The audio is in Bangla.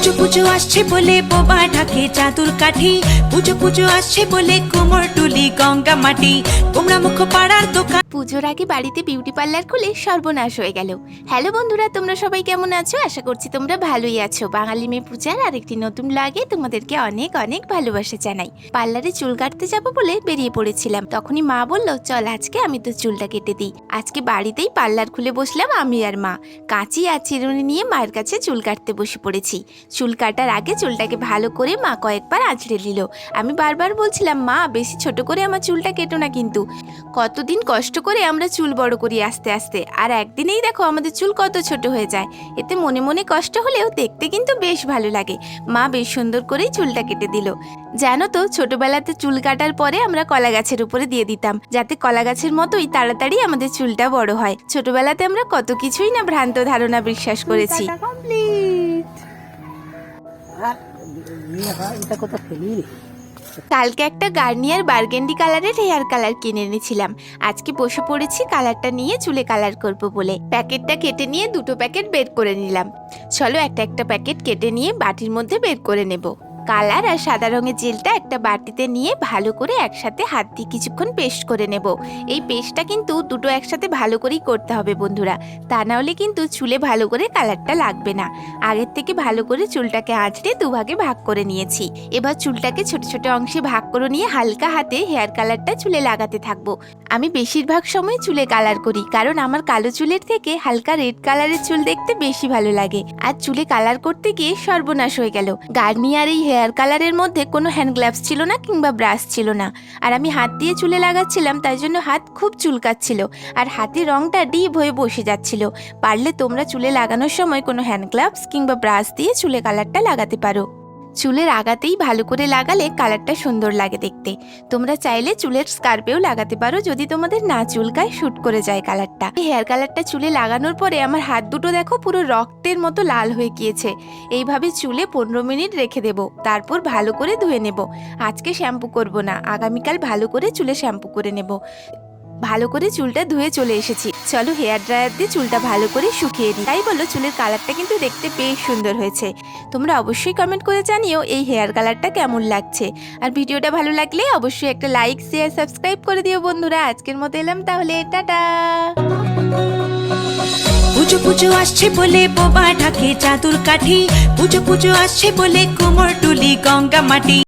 পুজো পুজো আসছে বলে বোবা ঢাকে চাদুর কাঠি। পুজো পুজো আসছে বলে কোমর টুলি গঙ্গা মাটি। তোমরা মুখ পাড়ার দোকান পুজোর আগে বাড়িতে বিউটি পার্লার খুলে সর্বনাশ হয়ে গেল। হ্যালো বন্ধুরা, তোমরা সবাই কেমন আছো? আশা করছি তোমরা ভালোই আছো। বাঙালি মেয়ে পূজার আরেকটি নতুন লাগে তোমাদেরকে অনেক অনেক ভালোবাসা জানাই। পার্লারে চুল কাটতে যাব বলে বেরিয়ে পড়েছিলাম। তখনই মা বলল, চল আজকে আমি তো চুলটা কেটে দিই। আজকে বাড়িতেই পার্লার খুলে বসলাম আমি আর মা। কাঁচি আর চিরুনি নিয়ে মায়ের কাছে চুল কাটতে বসে পড়েছি। চুল কাটার আগে চুলটাকে ভালো করে মা কয়েকবার আঁচড়ে নিল। আমি বারবার বলছিলাম, মা, বেশি ছোট করে আমার চুলটা কেটো না কিন্তু। কতদিন কষ্ট করে আমরা চুল বড় করি আস্তে আস্তে। আর একদিনেই দেখো আমাদের চুল কত ছোট হয়ে যায়। এতে মনে মনে কষ্ট হলেও দেখতে কিন্তু বেশ ভালো লাগে। মা বেশ সুন্দর করেই চুলটা কেটে দিল। জানো তো, ছোটবেলাতে চুল কাটার পরে আমরা কলা গাছের উপরে দিয়ে দিতাম। যাতে কলা গাছের মতোই তাড়াতাড়ি আমাদের চুলটা বড় হয়। ছোটবেলাতে আমরা কত কিছুই না ভ্রান্ত ধারণা বিশ্বাস করেছি। কমপ্লিট আর ইয়ে কালকে একটা গার্নিয়ার বার্গেন্ডি কালারের হেয়ার কালার কিনে এনেছিলাম। আজকে বসে পড়েছি কালারটা নিয়ে চুলে কালার করব বলে। প্যাকেটটা কেটে নিয়ে দুটো প্যাকেট বের করে নিলাম। চলো একটা একটা প্যাকেট কেটে নিয়ে বাটির মধ্যে বের করে নেব। কালার আর সাদা রঙের জেলটা একটা বাটিতে নিয়ে ভালো করে একসাথে হাত দিয়ে কিছুক্ষণ পেস্ট করে নেব। এই পেস্টটা কিন্তু দুটো একসাথে ভালো করেই করতে হবে বন্ধুরা। তা না হলে কিন্তু চুলে ভালো করে কালারটা লাগবে না। আগের থেকে ভালো করে চুলটাকে আঁচড়ে দুভাগে ভাগ করে নিয়েছি। এবার চুলটাকে ছোট ছোট অংশে ভাগ করে নিয়ে হালকা হাতে হেয়ার কালারটা চুলে লাগাতে থাকব। আমি বেশিরভাগ সময় চুলে কালার করি, কারণ আমার কালো চুলের থেকে হালকা রেড কালারের চুল দেখতে বেশি ভালো লাগে। আর চুলে কালার করতে গিয়ে সর্বনাশ হয়ে গেল। গার্নিয়ার এই হেয়ার কালারের মধ্যে কোনো হ্যান্ড গ্লাভস ছিল না কিংবা ব্রাশ ছিল না। আর আমি হাত দিয়ে চুলে লাগাচ্ছিলাম, তাই জন্য হাত খুব চুলকাচ্ছিল। আর হাতের রংটা ডিপ হয়ে বসে যাচ্ছিল। পারলে তোমরা চুলে লাগানোর সময় কোনো হ্যান্ড গ্লাভস কিংবা ব্রাশ দিয়ে চুলে কালারটা লাগাতে পারো। চুলের আগাতেই ভালো করে লাগালে কালারটা সুন্দর লাগে দেখতে। তোমরা চাইলে চুলের স্কার্পেও লাগাতে পারো যদি তোমাদের না চুলকায় শ্যুট করে যায় কালারটা। হেয়ার কালারটা চুলে লাগানোর পরে আমার হাত দুটো দেখো পুরো রক্তের মতো লাল হয়ে গিয়েছে। এইভাবে চুলে পনেরো মিনিট রেখে দেব, তারপর ভালো করে ধুয়ে নেব। আজকে শ্যাম্পু করব না, আগামীকাল ভালো করে চুলে শ্যাম্পু করে নেব। ভালো করে চুলটা ধুয়ে চলে এসেছি। চলো হেয়ার ড্রায়ার দিয়ে চুলটা ভালো করে শুকিয়ে দিই তাই বলো চুলের কালারটা কিন্তু দেখতে বেশ সুন্দর হয়েছে। তোমরা অবশ্যই কমেন্ট করে জানিও এই হেয়ার কালারটা কেমন লাগছে। আর ভিডিওটা ভালো লাগলে অবশ্যই একটা লাইক শেয়ার সাবস্ক্রাইব করে দিও বন্ধুরা। আজকের মতো এলাম তাহলে, টাটা! পুজো পুজো আসছে বলে বোবা ঢাকে চাদুর কাঠি। পুজো পুজো আসছে বলে কোমর টুলি গঙ্গা মাটি।